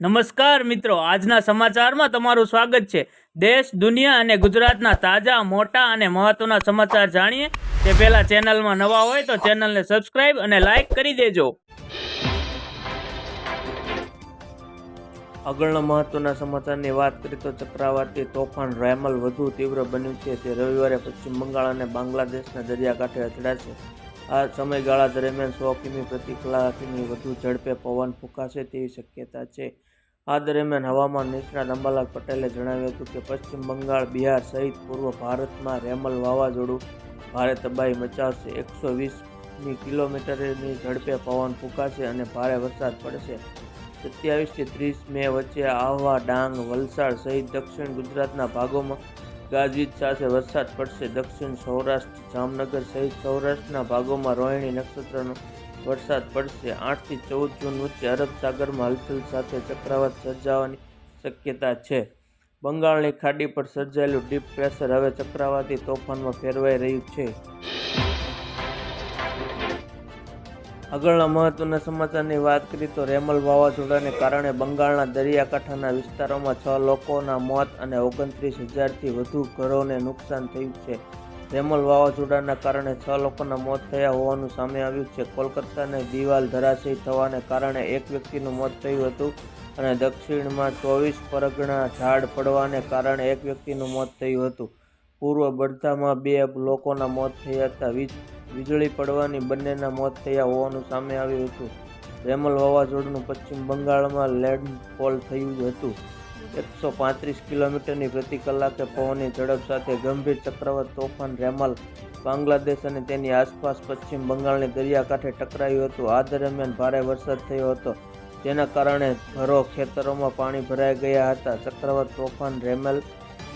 નમસ્કાર મિત્રો, આજના સમાચારમાં તમારું સ્વાગત છે. દેશ, દુનિયા અને ગુજરાતના તાજા, મોટા અને મહત્વના સમાચાર જાણીએ. તે પહેલા ચેનલમાં નવા હોય તો ચેનલને સબસ્ક્રાઇબ અને લાઇક કરી દેજો. આગળના મહત્વના સમાચારની વાત કરીએ તો ચક્રવાતી તોફાન રેમલ વધુ તીવ્ર બન્યું છે. તે રવિવારે પશ્ચિમ બંગાળ અને બાંગ્લાદેશના દરિયાકાંઠે અથડાશે આ સમયગાળા દરમિયાન સો કિમી પ્રતિ કલાકની વધુ ઝડપે પવન ફૂંકાશે તેવી શક્યતા છે. આ દરમિયાન હવામાન નિષ્ણાત અંબાલાલ પટેલે જણાવ્યું હતું કે પશ્ચિમ બંગાળ, બિહાર સહિત પૂર્વ ભારતમાં રેમલ વાવાઝોડું ભારે તબાહી મચાવશે. એકસો વીસની કિલોમીટરની ઝડપે પવન ફૂંકાશે અને ભારે વરસાદ પડશે. સત્યાવીસથી ત્રીસ મે વચ્ચે આહવા ડાંગ, વલસાડ સહિત દક્ષિણ ગુજરાતના ભાગોમાં ગાજવીજ સાથે વરસાદ પડશે. દક્ષિણ સૌરાષ્ટ્ર, જામનગર સહિત સૌરાષ્ટ્રના ભાગોમાં રોહિણી નક્ષત્રનો વરસાદ પડશે. આઠથી ચૌદ જૂન વચ્ચે અરબ સાગરમાં હલચલ સાથે ચક્રવાત સર્જાવાની શક્યતા છે. બંગાળની ખાડી પર સર્જાયેલું ડીપ પ્રેશર હવે ચક્રવાતી તોફાનમાં ફેરવાઈ રહ્યું છે. આગળના મહત્વના સમાચારની વાત કરીએ તો રેમલ વાવાઝોડાને કારણે બંગાળના દરિયાકાંઠાના વિસ્તારોમાં છ લોકોના મોત અને ઓગણત્રીસ હજારથી વધુ ઘરોને નુકસાન થયું છે. રેમલ વાવાઝોડાના કારણે છ લોકોના મોત થયા હોવાનું સામે આવ્યું છે. કોલકાતાને દિવાલ ધરાશયી થવાને કારણે એક વ્યક્તિનું મોત થયું હતું અને દક્ષિણમાં ચોવીસ પરગણા ઝાડ પડવાને કારણે એક વ્યક્તિનું મોત થયું હતું. પૂર્વ બડધામાં બે લોકોના મોત થયા હતા. વીજ, વીજળી પડવાની બંનેના મોત થયા હોવાનું સામે આવ્યું હતું. રેમલ વાવાઝોડું પશ્ચિમ બંગાળમાં લેન્ડફોલ થયું હતું. એકસો પાંત્રીસ કિલોમીટરની પ્રતિ કલાકે પવનની ઝડપ સાથે ગંભીર ચક્રવાત તોફાન રેમલ બાંગ્લાદેશ અને તેની આસપાસ પશ્ચિમ બંગાળની દરિયાકાંઠે ટકરાયું હતું. આ દરમિયાન ભારે વરસાદ થયો હતો. જેના કારણે ઘરો ખેતરોમાં પાણી ભરાઈ ગયા હતા. ચક્રવાત તોફાન રેમલ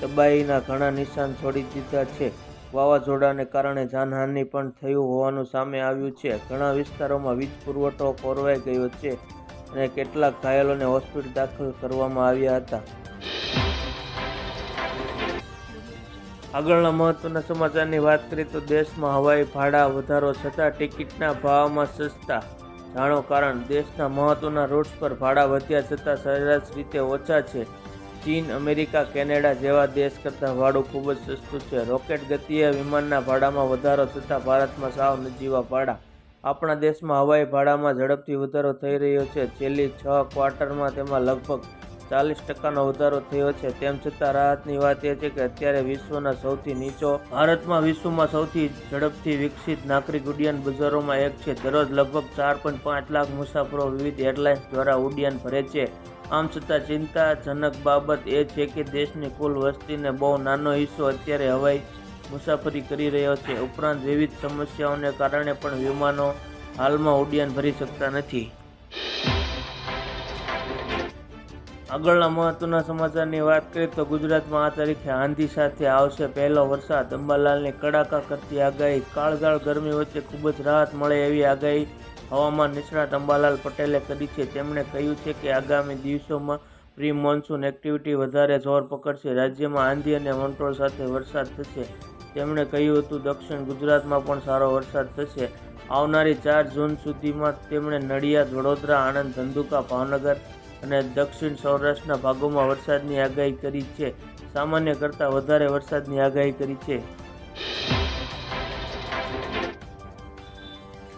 તબાહીના ઘણા નિશાન છોડી દીધા છે. વાવાઝોડાને કારણે જાનહાનિ પણ થયું હોવાનું સામે આવ્યું છે. ઘણા વિસ્તારોમાં વીજ પુરવઠો ખોરવાઈ ગયો છે. અને કેટલાક ઘાયલોને હોસ્પિટલ દાખલ કરવામાં આવ્યા હતા. આગળના મહત્વના સમાચારની વાત કરીએ તો દેશમાં હવાઈ ભાડા વધારો છતાં ટિકિટના ભાવમાં સસ્તા. જાણો કારણ, દેશના મહત્વના રૂટ્સ પર ભાડા વધ્યા છતાં સરેરાશ રીતે ઓછા છે. ચીન, અમેરિકા, કેનેડા જેવા દેશ કરતાં ભાડું ખૂબ જ સસ્તું છે. રોકેટ ગતિએ વિમાનના ભાડામાં વધારો થતાં ભારતમાં સાવ નજીવા ભાડા. આપણા દેશમાં હવાઈ ભાડામાં ઝડપથી વધારો થઈ રહ્યો છે. છેલ્લી છ ક્વાર્ટરમાં તેમાં લગભગ ચાલીસ ટકાનો વધારો થયો છે. તેમ છતાં રાહતની વાત એ છે કે અત્યારે વિશ્વના સૌથી નીચો, ભારતમાં વિશ્વમાં સૌથી ઝડપથી વિકસિત નાગરિક ઉડ્ડયન બજારોમાં એક છે. દરરોજ લગભગ ચાર પોઈન્ટ પાંચ લાખ મુસાફરો વિવિધ એરલાઇન્સ દ્વારા ઉડ્ડયન ભરે છે. આમ છતાં ચિંતાજનક બાબત એ છે કે દેશની કુલ વસ્તીને બહુ નાનો હિસ્સો અત્યારે હવાઈ મુસાફરી કરી રહ્યો છે. ઉપરાંત વિવિધ સમસ્યાઓને કારણે પણ વિમાનો હાલમાં ઉડ્ડયન ભરી શકતા નથી. આગળના મહત્વના સમાચારની વાત કરીએ તો ગુજરાતમાં આ તારીખે આંધી સાથે આવશે પહેલો વરસાદ. અંબાલાલની કડાકા કરતી આગાહી. કાળગાળ ગરમી વચ્ચે ખૂબ જ રાહત મળે એવી આગાહી હવામાન નિષ્ણાત અંબાલાલ પટેલે કરી છે. તેમણે કહ્યું છે કે આગામી દિવસોમાં પ્રી મોન્સૂન એક્ટિવિટી વધારે જોર પકડશે. રાજ્યમાં આંધી અને વંટોળ સાથે વરસાદ થશે. તેમણે કહ્યું હતું, દક્ષિણ ગુજરાતમાં પણ સારો વરસાદ થશે. આવનારી ચાર જૂન સુધીમાં તેમણે નડિયાદ, વડોદરા, આણંદ, ધંધુકા, ભાવનગર અને દક્ષિણ સૌરાષ્ટ્રના ભાગોમાં વરસાદની આગાહી કરી છે. સામાન્ય કરતાં વધારે વરસાદની આગાહી કરી છે.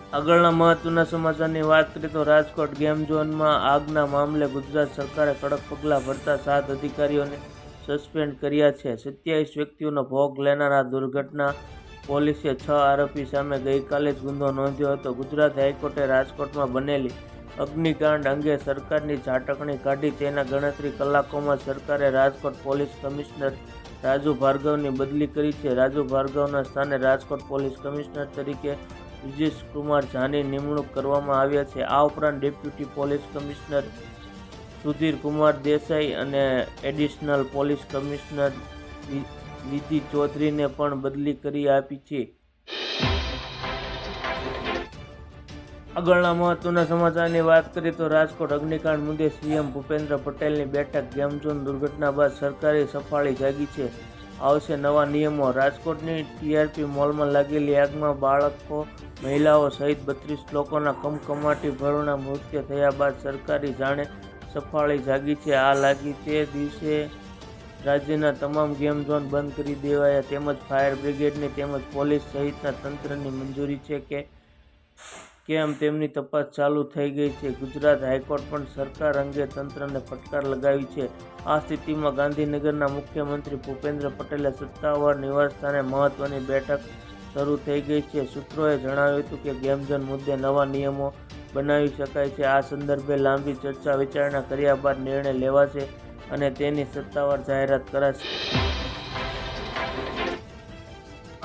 આગળના મહત્વના સમાચારની વાત કરીએ તો રાજકોટ ગેમ ઝોનમાં આગના મામલે ગુજરાત સરકારે કડક પગલાં ભરતા સાત અધિકારીઓને સસ્પેન્ડ કર્યા છે. સત્યાવીસ વ્યક્તિઓનો ભોગ લેનાર આ દુર્ઘટના પોલીસે છ આરોપી સામે ગઈકાલે જ ગુંદો નોંધ્યો હતો. ગુજરાત હાઈકોર્ટે રાજકોટમાં બનેલી અગ્નિકાંડ અંગે સરકારની ઝાટકણી કાઢી તેના ગણતરી કલાકોમાં સરકારે રાજકોટ પોલીસ કમિશનર રાજુ ભાર્ગવની બદલી કરી છે. રાજુ ભાર્ગવના સ્થાને રાજકોટ પોલીસ કમિશનર તરીકે વિજેશ કુમાર ઝાની નિમણૂક કરવામાં આવ્યા છે. આ ઉપરાંત deputy police commissioner Sudhir Kumar Desai અને એડિશનલ પોલીસ કમિશનર વિધિ ચૌધરીને પણ બદલી કરી આપી છે. આગળના મહત્વના સમાચારની વાત કરીએ તો રાજકોટ અગ્નિકાંડ મુદ્દે સીએમ ભૂપેન્દ્ર પટેલની બેઠક. ગેમઝોન દુર્ઘટના બાદ સરકારી સફાળી જાગી છે. આવશે નવા નિયમો. રાજકોટની ટીઆરપી મોલમાં લાગેલી આગમાં બાળકો, મહિલાઓ સહિત બત્રીસ લોકોના કમકમાટી ભરોના મૃત્યુ થયા બાદ સરકારી જાણે સફાળી જાગી છે. આ લાગી તે દિવસે રાજ્યના તમામ ગેમ ઝોન બંધ કરી દેવાયા. તેમજ ફાયર બ્રિગેડની તેમજ પોલીસ સહિતના તંત્રની મંજૂરી છે કે કેમ તેમની તપાસ ચાલુ થઈ ગઈ છે? ગુજરાત હાઈકોર્ટ પણ સરકાર અંગે તંત્રને ફટકાર લગાવી છે. આ સ્થિતિમાં ગાંધીનગરના મુખ્યમંત્રી ભૂપેન્દ્ર પટેલે સત્તાવાર નિવાસસ્થાને મહત્વની બેઠક શરૂ થઈ ગઈ છે. સૂત્રોએ જણાવ્યું હતું કે ગેમઝોન મુદ્દે નવા નિયમો બનાવી શકાય છે. આ સંદર્ભે લાંબી ચર્ચા વિચારણા કર્યા બાદ નિર્ણય લેવાશે અને તેની સત્તાવાર જાહેરાત કરાશે.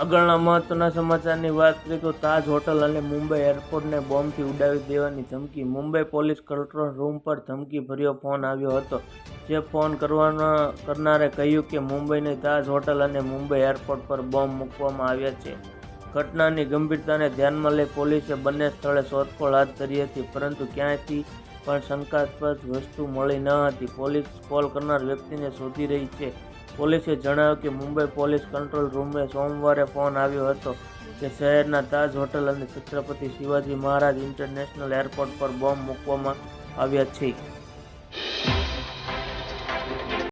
આગળના મહત્વના સમાચારની વાત કરીએ તો તાજ હોટલ અને મુંબઈ એરપોર્ટને બોમ્બથી ઉડાવી દેવાની ધમકી. મુંબઈ પોલીસ કંટ્રોલ રૂમ પર ધમકી ભર્યો ફોન આવ્યો હતો. જે ફોન કરવાનો, કરનારે કહ્યું કે મુંબઈની તાજ હોટલ અને મુંબઈ એરપોર્ટ પર બોમ્બ મૂકવામાં આવ્યા છે. ઘટનાની ગંભીરતાને ધ્યાનમાં લઈ પોલીસે બંને સ્થળે શોધખોળ હાથ ધરી હતી, પરંતુ ક્યાંયથી પણ શંકાસ્પદ વસ્તુ મળી ન હતી. પોલીસ કોલ કરનાર વ્યક્તિને શોધી રહી છે. પોલીસે જણાવ્યું કે મુંબઈ પોલીસ કંટ્રોલ રૂમે સોમવારે ફોન આવ્યો હતો કે શહેરના તાજ હોટલ અને છત્રપતિ શિવાજી મહારાજ ઇન્ટરનેશનલ એરપોર્ટ પર બોમ્બ મૂકવામાં આવ્યા છે.